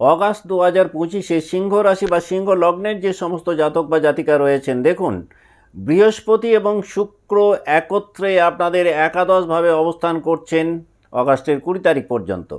August দু হাজার পঁচিশে সিংহ রাশি বা সিংহ লগ্নের যে সমস্ত জাতক বা জাতিকা রয়েছেন, দেখুন, বৃহস্পতি এবং শুক্র একত্রে আপনাদের একাদশভাবে অবস্থান করছেন অগাস্টের কুড়ি তারিখ পর্যন্ত।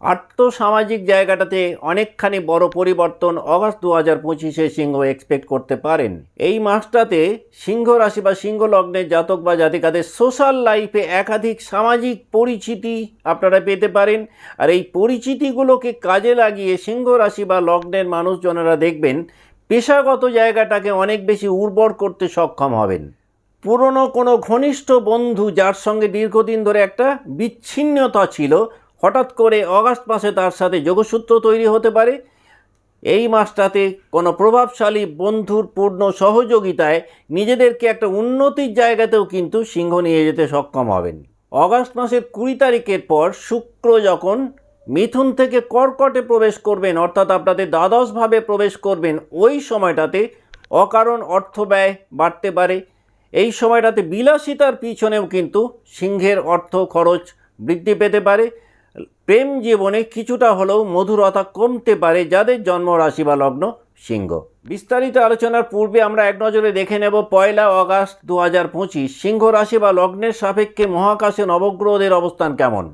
আর্থসামাজিক জায়গাটাতে অনেকখানি বড় পরিবর্তন অগাস্ট দু হাজার পঁচিশে সিংহ এক্সপেক্ট করতে পারেন। এই মাসটাতে সিংহ রাশি বা সিংহ লগ্নের জাতক বা জাতিকাদের সোশ্যাল লাইফে একাধিক সামাজিক পরিচিতি আপনারা পেতে পারেন। আর এই পরিচিতিগুলোকে কাজে লাগিয়ে সিংহ রাশি বা লগ্নের মানুষজনেরা দেখবেন, পেশাগত জায়গাটাকে অনেক বেশি উর্বর করতে সক্ষম হবেন। পুরনো কোনো ঘনিষ্ঠ বন্ধু যার সঙ্গে দীর্ঘদিন ধরে একটা বিচ্ছিন্নতা ছিল হঠাৎ করে অগাস্ট মাসে তার সাথে যোগসূত্র তৈরি হতে পারে। এই মাসটাতে কোনো প্রভাবশালী বন্ধুর পূর্ণ সহযোগিতায় নিজেদেরকে একটা উন্নতির জায়গাতেও কিন্তু সিংহ নিয়ে যেতে সক্ষম হবেন। অগাস্ট মাসের কুড়ি তারিখের পর শুক্র যখন মিথুন থেকে কর্কটে প্রবেশ করবেন, অর্থাৎ আপনাদের দ্বাদশভাবে প্রবেশ করবেন, ওই সময়টাতে অকারণ অর্থ ব্যয় বাড়তে পারে। এই সময়টাতে বিলাসিতার পিছনেও কিন্তু সিংহের অর্থ খরচ বৃদ্ধি পেতে পারে। প্রেম জীবনে কিছুটা হলেও মধুরতা কমতে পারে যাদের জন্ম রাশি বা লগ্ন সিংহ। বিস্তারিত আলোচনার পূর্বে আমরা এক নজরে দেখে নেব পয়লা অগাস্ট দু হাজার পঁচিশ সিংহ রাশি বা লগ্নের সাপেক্ষে মহাকাশে নবগ্রহদের অবস্থান কেমন?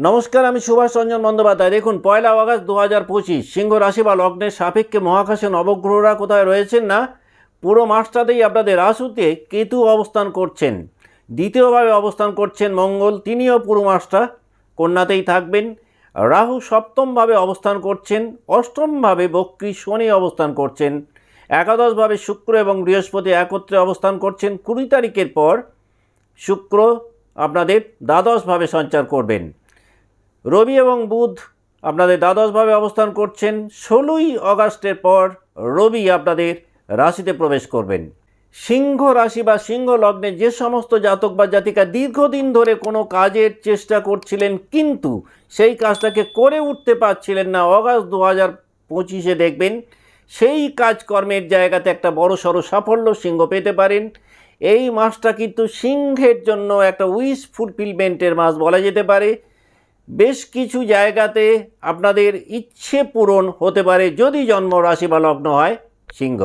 নমস্কার, আমি সুভাষ রঞ্জন বন্দ্যোপাধ্যায়। দেখুন, পয়লা আগস্ট দু হাজার পঁচিশ সিংহ রাশি বা লগ্নের সাপেক্ষে মহাকাশে নবগ্রহরা কোথায় রয়েছেন না? পুরো মাসটাতেই আপনাদের রাশুতে কেতু অবস্থান করছেন, দ্বিতীয়ভাবে অবস্থান করছেন মঙ্গল, তিনিও পুরো মাসটা কন্যাতেই থাকবেন। রাহু সপ্তমভাবে অবস্থান করছেন, অষ্টমভাবে বক্রী শনি অবস্থান করছেন, একাদশভাবে শুক্র এবং বৃহস্পতি একত্রে অবস্থান করছেন, কুড়ি তারিখের পর শুক্র আপনাদের দ্বাদশভাবে সঞ্চার করবেন। রবি এবং বুধ আপনাদের দ্বাদশভাবে অবস্থান করছেন, ষোলোই অগাস্টের পর রবি আপনাদের রাশিতে প্রবেশ করবেন। সিংহ রাশি বা সিংহ লগ্নে যে সমস্ত জাতক বা জাতিকা দীর্ঘদিন ধরে কোনো কাজের চেষ্টা করছিলেন, কিন্তু সেই কাজটাকে করে উঠতে পারছিলেন না। অগাস্ট দু হাজার পঁচিশে দেখবেন, সেই কাজকর্মের জায়গাতে একটা বড় সড়ো সাফল্য সিংহ পেতে পারেন। এই মাসটা কিন্তু সিংহের জন্য একটা উইশ ফুলফিলমেন্টের মাস বলা যেতে পারে। বেশ কিছু জায়গাতে আপনাদের ইচ্ছে পূরণ হতে পারে, যদি জন্ম রাশি বা লগ্ন হয় সিংহ।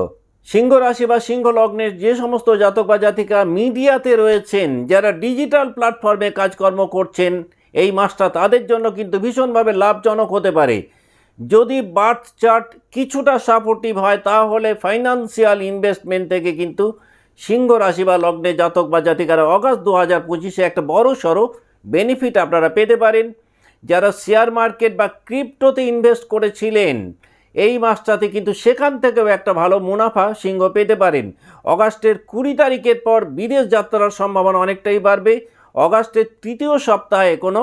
সিংহ রাশি বা সিংহ লগ্নের যে সমস্ত জাতক বা জাতিকা মিডিয়াতে রয়েছেন, যারা ডিজিটাল প্ল্যাটফর্মে কাজকর্ম করছেন, এই মাসটা তাদের জন্য কিন্তু ভীষণভাবে লাভজনক হতে পারে। যদি বার্থ চার্ট কিছুটা সাপোর্টিভ হয়, তাহলে ফাইন্যান্সিয়াল ইনভেস্টমেন্ট থেকে কিন্তু সিংহ রাশি বা লগ্নে জাতক বা জাতিকারা অগাস্ট দু হাজার পঁচিশে একটা বড় সড়ো বেনিফিট আপনারা পেতে পারেন। যারা শেয়ার মার্কেট বা ক্রিপ্টোতে ইনভেস্ট করেছিলেন এই মাসটাতে কিন্তু সেখান থেকেও একটা ভালো মুনাফা সিংহ পেতে পারেন। অগাস্টের কুড়ি তারিখের পর বিদেশ যাত্রার সম্ভাবনা অনেকটাই বাড়বে। অগাস্টের তৃতীয় সপ্তাহে কোনো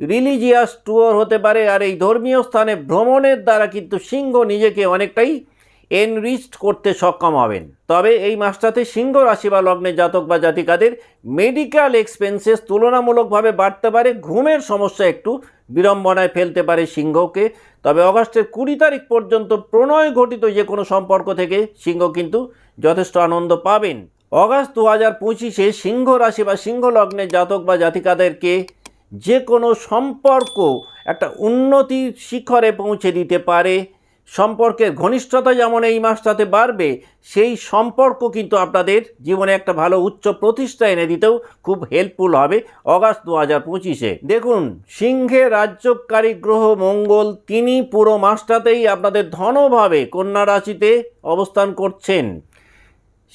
রিলিজিয়াস ট্যুর হতে পারে আর এই ধর্মীয় স্থানে ভ্রমণের দ্বারা কিন্তু সিংহ নিজেকে অনেকটাই এনরিচড করতে সক্ষম হবেন। তবে এই মাসটাতে সিংহ রাশি বা লগ্নের জাতক বা জাতিকাদের মেডিকেল এক্সপেন্সেস তুলনামূলকভাবে বাড়তে পারে। ঘুমের সমস্যা একটু বিড়ম্বনায় ফেলতে পারে সিংহকে। তবে অগস্টের কুড়ি তারিখ পর্যন্ত প্রণয় ঘটিত যে কোনো সম্পর্ক থেকে সিংহ কিন্তু যথেষ্ট আনন্দ পাবেন। অগাস্ট দু হাজার পঁচিশে সিংহ রাশি বা সিংহ লগ্নের জাতক বা জাতিকাদেরকে যে কোনো সম্পর্ক একটা উন্নতির শিখরে পৌঁছে দিতে পারে। সম্পর্কের ঘনিষ্ঠতা যেমন এই মাসটাতে বাড়বে, সেই সম্পর্ক কিন্তু আপনাদের জীবনে একটা ভালো উচ্চ প্রতিষ্ঠা এনে দিতেও খুব হেল্পফুল হবে অগাস্ট দু হাজার পঁচিশে। দেখুন, সিংহে রাজ্যকারী গ্রহ মঙ্গল, তিনি পুরো মাসটাতেই আপনাদের ধনভাবে কন্যা রাশিতে অবস্থান করছেন।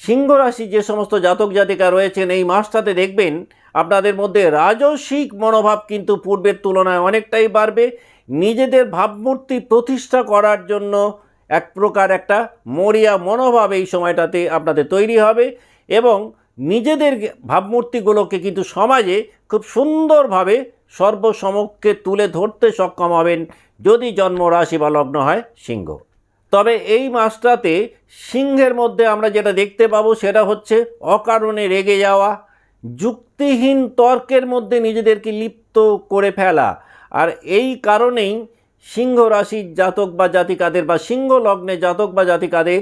সিংহ রাশি যে সমস্ত জাতক জাতিকা রয়েছেন এই মাসটাতে দেখবেন, আপনাদের মধ্যে রাজসিক মনোভাব কিন্তু পূর্বের তুলনায় অনেকটাই বাড়বে নিজেদের ভাবমূর্তি প্রতিষ্ঠা করার জন্য এক প্রকার একটা মরিয়া মনোভাব এই সময়টাতে আপনাদের তৈরি হবে এবং নিজেদের ভাবমূর্তিগুলোকে কিন্তু সমাজে খুব সুন্দরভাবে সর্বসমক্ষে তুলে ধরতে সক্ষম হবেন যদি জন্ম রাশি বা লগ্ন হয় সিংহ। তবে এই মাসটাতে সিংহের মধ্যে আমরা যেটা দেখতে পাবো সেটা হচ্ছে অকারণে রেগে যাওয়া, যুক্তিহীন তর্কের মধ্যে নিজেদেরকে লিপ্ত করে ফেলা আর এই কারণেই সিংহ রাশির জাতক বা জাতিকাদের বা সিংহ লগ্নে জাতক বা জাতিকাদের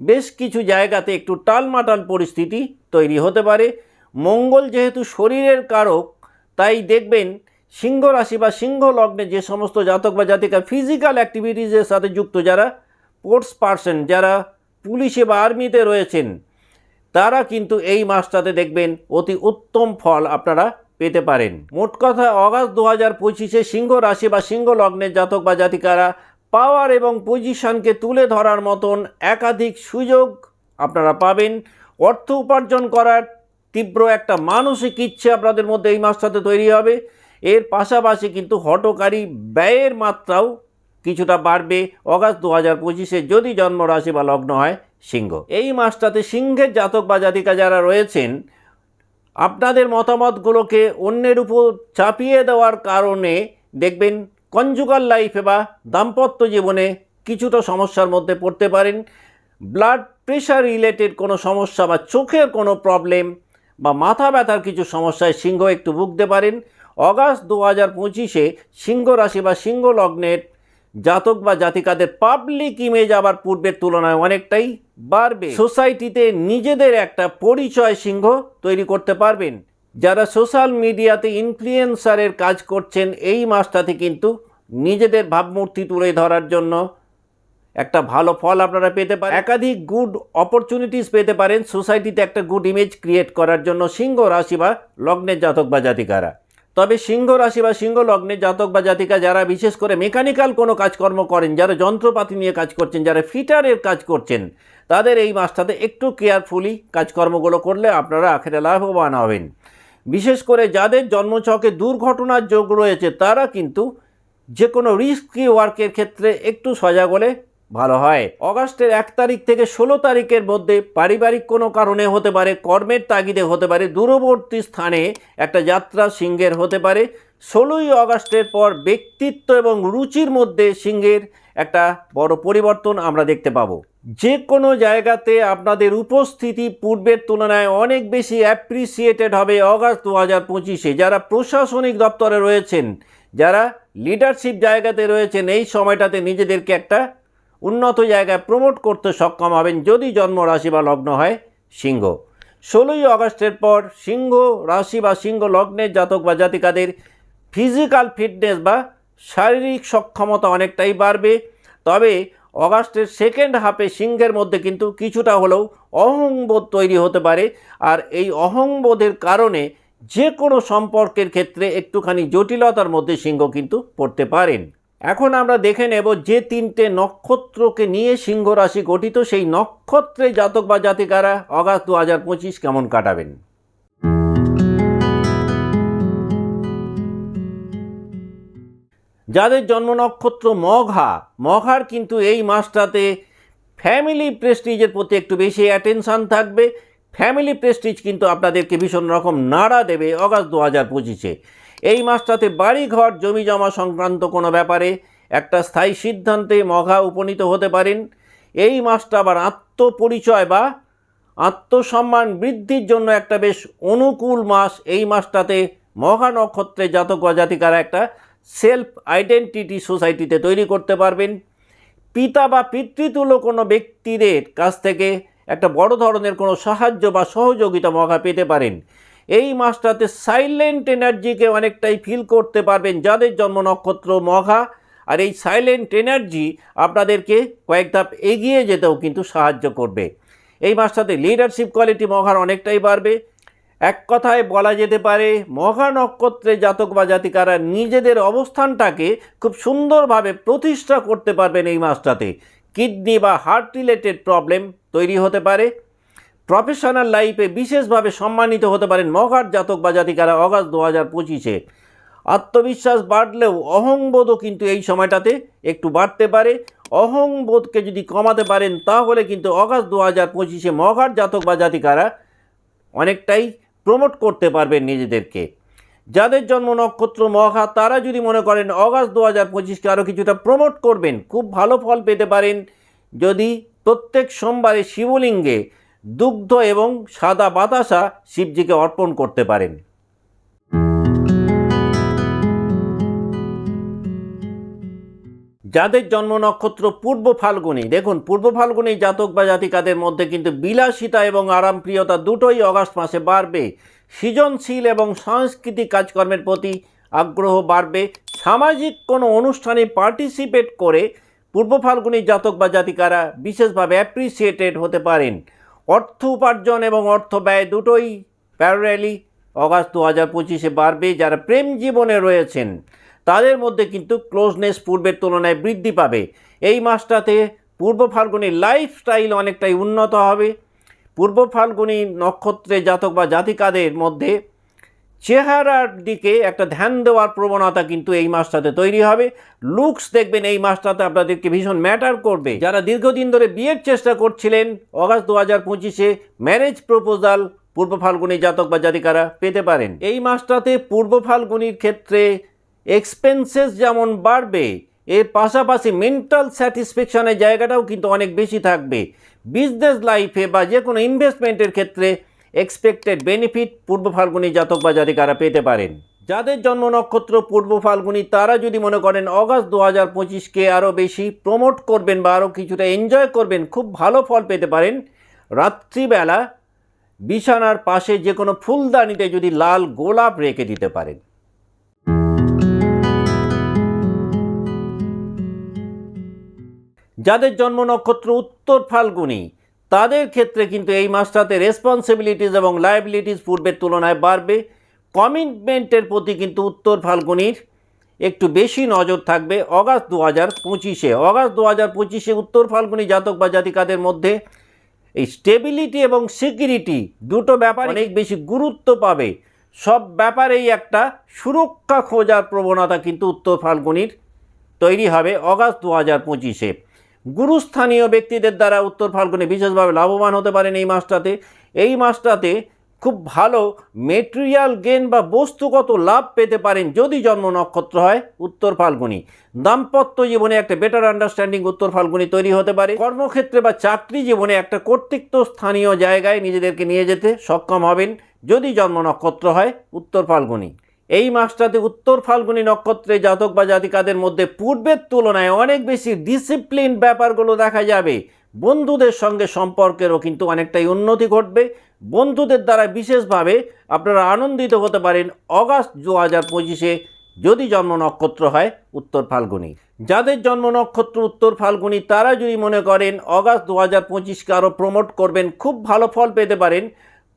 বেশ কিছু জায়গাতে একটু টালমাটাল পরিস্থিতি তৈরি হতে পারে। মঙ্গল যেহেতু শরীরের কারক, তাই দেখবেন সিংহ রাশি বা সিংহ লগ্নে যে সমস্ত জাতক বা জাতিকা ফিজিক্যাল অ্যাক্টিভিটিসের সাথে যুক্ত যারা স্পোর্টস পার্সন যারা, পুলিশে বা আর্মিতে রয়েছেন, তারা কিন্তু এই মাসটাতে দেখবেন অতি উত্তম ফল আপনারা পেতে পারেন। মোট কথা, অগাস্ট দু হাজার পঁচিশে সিংহ রাশি বা সিংহ লগ্নের জাতক বা জাতিকারা পাওয়ার এবং পজিশনকে তুলে ধরার মতন একাধিক সুযোগ আপনারা পাবেন। অর্থ উপার্জন করার তীব্র একটা মানসিক ইচ্ছে আপনাদের মধ্যে এই মাসটাতে তৈরি হবে। এর পাশাপাশি কিন্তু হটকারী ব্যয়ের মাত্রাও কিছুটা বাড়বে অগাস্ট দু হাজার পঁচিশে যদি জন্মরাশি বা লগ্ন হয় সিংহ। এই মাসটাতে সিংহের জাতক বা জাতিকা যারা রয়েছেন আপনাদের মতামতগুলোকে অন্যের উপর চাপিয়ে দেওয়ার কারণে দেখবেন কনজুগাল লাইফে বা দাম্পত্য জীবনে কিছুটা সমস্যার মধ্যে পড়তে পারেন। ব্লাড প্রেশার রিলেটেড কোনো সমস্যা বা চোখের কোনো প্রবলেম বা মাথা ব্যথার কিছু সমস্যায় সিংহ একটু ভুগতে পারেন। অগাস্ট দু হাজার পঁচিশে সিংহ রাশি বা সিংহ লগ্নের জাতক বা জাতিকাদের পাবলিক ইমেজ আবার পূর্বের তুলনায় অনেকটাই বাড়বে। সোসাইটিতে নিজেদের একটা পরিচয় সিংহ তৈরি করতে পারবেন। যারা সোশ্যাল মিডিয়াতে ইনফ্লুয়েন্সারের কাজ করছেন, এই মাসটাতে কিন্তু নিজেদের ভাবমূর্তি তুলে ধরার জন্য একটা ভালো ফল আপনারা পেতে পারেন। একাধিক গুড অপরচুনিটিস পেতে পারেন। সোসাইটিতে একটা গুড ইমেজ ক্রিয়েট করার জন্য সিংহ, রাশি বা লগ্নের জাতক বা জাতিকারা। তবে সিংহ রাশি বা সিংহ লগ্নে জাতক বা জাতিকা যারা বিশেষ করে মেকানিক্যাল কোনো কাজকর্ম করেন, যারা যন্ত্রপাতি নিয়ে কাজ করছেন, যারা ফিটারের কাজ করছেন, তাদের এই মাসটাতে একটু কেয়ারফুলি কাজকর্মগুলো করলে আপনারা আখেরে লাভবান হবেন। বিশেষ করে যাদের জন্মছকে দুর্ঘটনার যোগ রয়েছে, তারা কিন্তু যে কোনো রিস্কি ওয়ার্কের ক্ষেত্রে একটু সজাগ হলে ভালো হয়। অগাস্টের এক তারিখ থেকে ষোলো তারিখের মধ্যে পারিবারিক কোনো কারণে হতে পারে, কর্মের তাগিদে হতে পারে, দূরবর্তী স্থানে একটা যাত্রা সিংহের হতে পারে। ষোলোই অগাস্টের পর ব্যক্তিত্ব এবং রুচির মধ্যে সিংহের একটা বড় পরিবর্তন আমরা দেখতে পাবো। যে কোনো জায়গাতে আপনাদের উপস্থিতি পূর্বের তুলনায় অনেক বেশি অ্যাপ্রিসিয়েটেড হবে অগাস্ট দু হাজার পঁচিশে। যারা প্রশাসনিক দপ্তরে রয়েছেন, যারা লিডারশিপ জায়গাতে রয়েছেন, এই সময়টাতে নিজেদেরকে একটা উন্নত জায়গায় প্রমোট করতে সক্ষম হবেন যদি জন্ম রাশি বা লগ্ন হয় সিংহ। ষোলোই আগস্টের পর সিংহ রাশি বা সিংহ লগ্নের জাতক বা জাতিকাদের ফিজিক্যাল ফিটনেস বা শারীরিক সক্ষমতা অনেকটাই বাড়বে। তবে অগাস্টের সেকেন্ড হাফে সিংহের মধ্যে কিন্তু কিছুটা হলেও অহংবোধ তৈরি হতে পারে। আর এই অহংবোধের কারণে যে কোনো সম্পর্কের ক্ষেত্রে একটুখানি জটিলতার মধ্যে সিংহ কিন্তু পড়তে পারেন। এখন আমরা দেখে নেব যে তিনটে নক্ষত্রকে নিয়ে সিংহ রাশি গঠিত, সেই নক্ষত্রে জাতক বা জাতিকারা অগাস্ট দু হাজার পঁচিশ কেমন কাটাবেন? যাদের জন্ম নক্ষত্র মঘা, মঘার কিন্তু এই মাসটাতে ফ্যামিলি প্রেস্টিজের প্রতি একটু বেশি অ্যাটেনশান থাকবে। ফ্যামিলি প্রেস্টিজ কিন্তু আপনাদেরকে ভীষণ রকম নাড়া দেবে অগাস্ট দু হাজার পঁচিশে। এই মাসটাতে বাড়ি ঘর জমি জমা সংক্রান্ত কোনো ব্যাপারে একটা স্থায়ী সিদ্ধান্তে মঘা উপনীত হতে পারেন। এই মাসটা আবার আত্মপরিচয় বা আত্মসম্মান বৃদ্ধির জন্য একটা বেশ অনুকূল মাস। এই মাসটাতে মঘা নক্ষত্রে জাতক জাতিকারা একটা সেলফ আইডেন্টিটি সোসাইটিতে তৈরি করতে পারবেন। পিতা বা পিতৃতুল্য কোনো ব্যক্তিদের কাছ থেকে একটা বড় ধরনের কোনো সাহায্য বা সহযোগিতা মঘা পেতে পারেন। এই মাসটাতে সাইলেন্ট এনার্জিকে অনেকটাই ফিল করতে পারবেন যাদের জন্ম নক্ষত্র মঘা। আর এই সাইলেন্ট এনার্জি আপনাদেরকে কয়েক ধাপ এগিয়ে যেতেও কিন্তু সাহায্য করবে। এই মাসটাতে লিডারশিপ কোয়ালিটি মঘার অনেকটাই বাড়বে। এক কথায় বলা যেতে পারে, মঘা নক্ষত্রে জাতক বা জাতিকারা নিজেদের অবস্থানটাকে খুব সুন্দরভাবে প্রতিষ্ঠা করতে পারবেন এই মাসটাতে। কিডনি বা হার্ট রিলেটেড প্রবলেম তৈরি হতে পারে। প্রফেশনাল লাইফে বিশেষভাবে সম্মানিত হতে পারেন মঘার জাতক বা জাতিকারা অগাস্ট দু হাজার পঁচিশে। আত্মবিশ্বাস বাড়লেও অহংবোধও কিন্তু এই সময়টাতে একটু বাড়তে পারে। অহংবোধকে যদি কমাতে পারেন, তাহলে কিন্তু অগাস্ট দু হাজার পঁচিশে মঘার জাতক বা জাতিকারা অনেকটাই প্রমোট করতে পারবেন নিজেদেরকে। যাদের জন্ম নক্ষত্র মঘা তারা যদি মনে করেন অগাস্ট দু হাজার পঁচিশকে আরও কিছুটা প্রমোট করবেন, খুব ভালো ফল পেতে পারেন। যদি প্রত্যেক সোমবারে শিবলিঙ্গে দুগ্ধ এবং সাদা বাতাসা শিবজিকে অর্পণ করতে পারেন। যাদের জন্ম নক্ষত্র পূর্ব ফাল্গুনি, দেখুন, পূর্ব ফাল্গুনি জাতক বা জাতিকাদের মধ্যে কিন্তু বিলাসিতা এবং আরামপ্রিয়তা দুটোই অগাস্ট মাসে বাড়বে। সৃজনশীল এবং সাংস্কৃতিক কাজকর্মের প্রতি আগ্রহ বাড়বে। সামাজিক কোনো অনুষ্ঠানে পার্টিসিপেট করে পূর্ব ফাল্গুনি জাতক বা জাতিকারা বিশেষভাবে অ্যাপ্রিসিয়েটেড হতে পারেন। অর্থ উপার্জন এবং অর্থ ব্যয় দুটোই প্যারালি অগাস্ট দু হাজার পঁচিশে বাড়বে যারা প্রেম জীবনে রয়েছেন, তাদের মধ্যে কিন্তু ক্লোজনেস পূর্বের তুলনায় বৃদ্ধি পাবে। এই মাসটাতে পূর্ব ফাল্গুনির লাইফস্টাইল অনেকটাই উন্নত হবে। পূর্ব ফাল্গুনি নক্ষত্রে জাতক বা জাতিকাদের মধ্যে চেহারার দিকে একটা ধ্যান দেওয়ার প্রবণতা কিন্তু এই মাসটাতে তৈরি হবে। লুকস দেখবেন এই মাসটাতে আপনাদেরকে ভীষণ ম্যাটার করবে। যারা দীর্ঘদিন ধরে বিয়ের চেষ্টা করছিলেন, অগাস্ট দু হাজার পঁচিশে ম্যারেজ প্রপোজাল পূর্ব ফাল্গুনী জাতক বা জাতিকারা পেতে পারেন। এই মাসটাতে পূর্ব ফাল্গুনির ক্ষেত্রে এক্সপেন্সেস যেমন বাড়বে, এর পাশাপাশি মেন্টাল স্যাটিসফ্যাকশনের জায়গাটাও কিন্তু অনেক বেশি থাকবে। বিজনেস লাইফে বা যে কোনো ইনভেস্টমেন্টের ক্ষেত্রে এক্সপেক্টেড বেনিফিট পূর্ব ফাল্গুনী জাতক বা জাতিকারা পেতে পারেন। যাদের জন্ম নক্ষত্র পূর্ব ফাল্গুনী, তারা যদি মনে করেন অগাস্ট দু হাজার পঁচিশকে আরও বেশি প্রমোট করবেন বা আরও কিছুটা এনজয় করবেন, খুব ভালো ফল পেতে পারেন। রাত্রিবেলা বিছানার পাশে যে কোনো ফুলদানিতে যদি লাল গোলাপ রেখে দিতে পারেন। যাদের জন্ম নক্ষত্র উত্তর ফাল্গুনী তাদের ক্ষেত্রে কিন্তু এই মাসটাতে রেসপন্সিবিলিটিস এবং লায়াবিলিটিস পূর্বের তুলনায় বাড়বে। কমিটমেন্টের প্রতি কিন্তু উত্তর ফাল্গুনির একটু বেশি নজর থাকবে অগাস্ট দু হাজার পঁচিশে। অগাস্ট দু হাজার পঁচিশে উত্তর ফাল্গুনি জাতক বা জাতিকাদের মধ্যে এই স্টেবিলিটি এবং সিকিউরিটি দুটো ব্যাপার অনেক বেশি গুরুত্ব পাবে। সব ব্যাপারেই একটা সুরক্ষা খোঁজার প্রবণতা কিন্তু উত্তর ফাল্গুনির তৈরি হবে অগাস্ট দু হাজার পঁচিশে। গুরুস্থানীয় ব্যক্তিদের দ্বারা উত্তর ফাল্গুনে বিশেষভাবে লাভবান হতে পারেন এই মাসটাতে। এই মাসটাতে খুব ভালো মেটেরিয়াল গেন বা বস্তুগত লাভ পেতে পারেন যদি জন্ম নক্ষত্র হয় উত্তর ফাল্গুনি। দাম্পত্য জীবনে একটা বেটার আন্ডারস্ট্যান্ডিং উত্তর ফাল্গুনি তৈরি হতে পারে। কর্মক্ষেত্রে বা চাকরি জীবনে একটা কর্তৃত্ব স্থানীয় জায়গায় নিজেদেরকে নিয়ে যেতে সক্ষম হবেন যদি জন্ম নক্ষত্র হয় উত্তর ফাল্গুনি। এই মাসটাতে উত্তর ফাল্গুনী নক্ষত্রে জাতক বা জাতিকাদের মধ্যে পূর্বের তুলনায় অনেক বেশি ডিসিপ্লিন ব্যাপারগুলো দেখা যাবে। বন্ধুদের সঙ্গে সম্পর্কেরও কিন্তু অনেকটাই উন্নতি ঘটবে। বন্ধুদের দ্বারা বিশেষভাবে আপনারা আনন্দিত হতে পারেন অগাস্ট দু হাজার পঁচিশে যদি জন্ম নক্ষত্র হয় উত্তর ফাল্গুনি। যাদের জন্ম নক্ষত্র উত্তর ফাল্গুনি, তারা যদি মনে করেন অগাস্ট দু হাজার পঁচিশকে আরও প্রমোট করবেন, খুব ভালো ফল পেতে পারেন।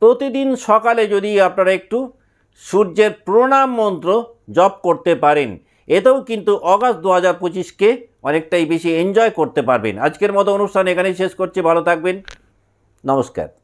প্রতিদিন সকালে যদি আপনারা একটু সূর্যের প্রণাম মন্ত্র জপ করতে পারেন। এতেও কিন্তু অগাস্ট দু হাজার পঁচিশকে অনেকটাই বেশি এনজয় করতে পারবেন। আজকের মতো অনুষ্ঠান এখানেই শেষ করছি। ভালো থাকবেন। নমস্কার।